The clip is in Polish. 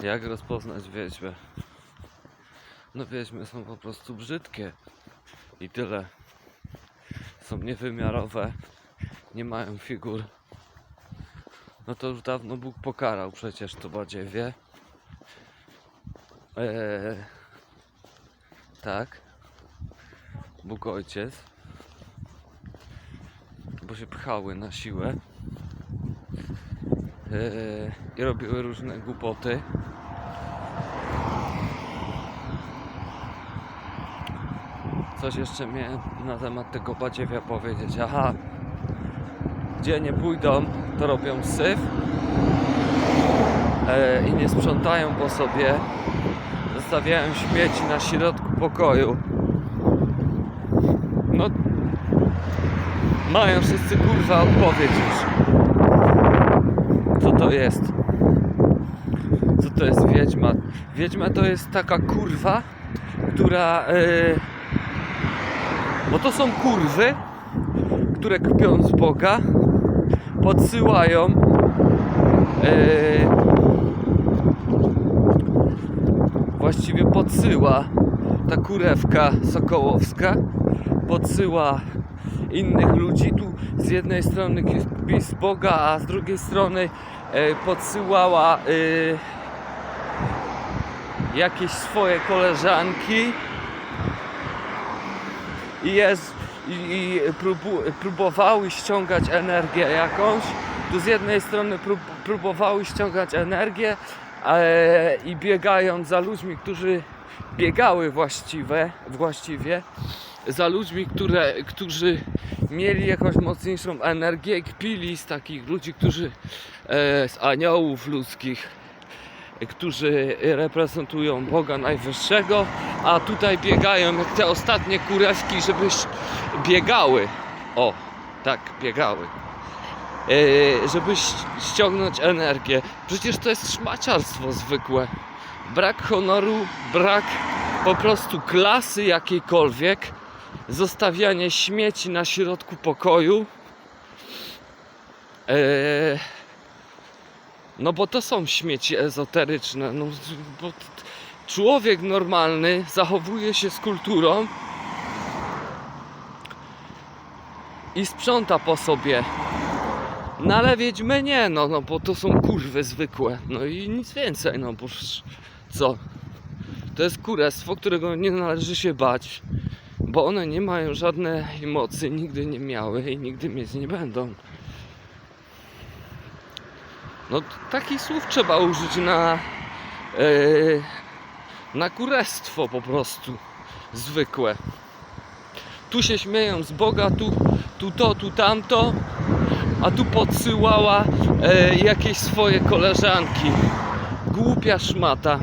Jak rozpoznać wiedźmę? No wiedźmy są po prostu brzydkie. I tyle. Są niewymiarowe. Nie mają figur. No to już dawno Bóg pokarał przecież to badziewie. Eee, tak. Bóg ojciec. Bo się pchały na siłę. Eee, I robiły różne głupoty. Coś jeszcze miałem na temat tego badziewia powiedzieć. Aha, gdzie nie pójdą, to robią syf e, i nie sprzątają po sobie. Zostawiają śmieci na środku pokoju. No, mają wszyscy kurwa odpowiedź już. To jest? Co to jest wiedźma? Wiedźma to jest taka kurwa, która. E, bo to są kurwy, które kpią z Boga, podsyłają e, właściwie podsyła ta kurewka sokołowska podsyła innych ludzi tu z jednej strony z Boga, a z drugiej strony e, podsyłała e, jakieś swoje koleżanki i jest i, i próbu, próbowały ściągać energię jakąś. Tu z jednej strony prób, próbowały ściągać energię e, i biegając za ludźmi, którzy biegały właściwe, właściwie za ludźmi, które, którzy mieli jakąś mocniejszą energię, kpili z takich ludzi, którzy e, z aniołów ludzkich którzy reprezentują Boga Najwyższego, a tutaj biegają jak te ostatnie kurewki, żeby ś- biegały. O, tak, biegały. E, żeby ściągnąć energię. Przecież to jest szmaciarstwo zwykłe. Brak honoru, brak po prostu klasy jakiejkolwiek, zostawianie śmieci na środku pokoju. E, no bo to są śmieci ezoteryczne. No, bo człowiek normalny zachowuje się z kulturą i sprząta po sobie. No ale wiedźmy nie, no, no bo to są kurwy zwykłe. No i nic więcej, no bo co? To jest kurestwo, którego nie należy się bać, bo one nie mają żadnej mocy, nigdy nie miały i nigdy mieć nie będą. No takich słów trzeba użyć na e, na kurestwo po prostu zwykłe. Tu się śmieją z Boga, tu, tu to, tu tamto, a tu podsyłała e, jakieś swoje koleżanki. Głupia szmata.